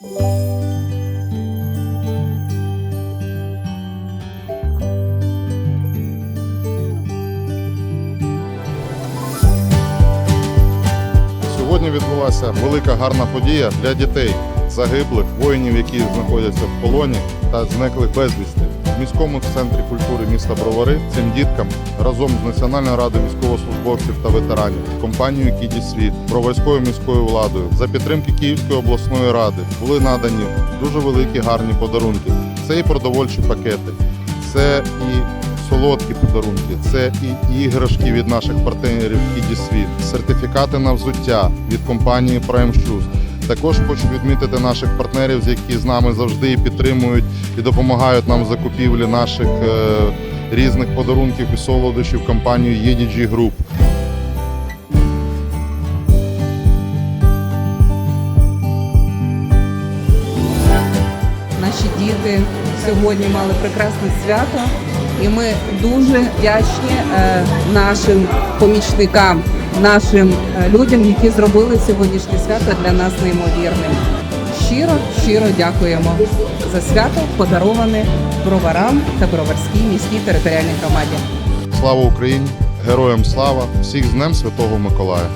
Сьогодні відбулася велика гарна подія для дітей, загиблих, воїнів, які знаходяться в полоні та зниклих безвісти. В міському центрі культури міста Бровари цим діткам разом з Національною радою військовослужбовців та ветеранів, компанією Кіді Світ, броварською міською владою за підтримки Київської обласної ради були надані дуже великі гарні подарунки. Це і продовольчі пакети, це і солодкі подарунки, це і іграшки від наших партнерів Кіді Світ, сертифікати на взуття від компанії Prime Shoes. Також хочу відмітити наших партнерів, які з нами завжди підтримують і допомагають нам в закупівлі наших е, різних подарунків і солодощів компанію EDG Group. Наші діти сьогодні мали прекрасне свято, і ми дуже вдячні е, нашим помічникам, нашим е, людям, які зробили сьогоднішнє свято для нас неймовірним. Щиро, щиро дякуємо за свято, подароване броварам та броварській міській територіальній громаді. Слава Україні! Героям слава! Всіх з Днем Святого Миколая!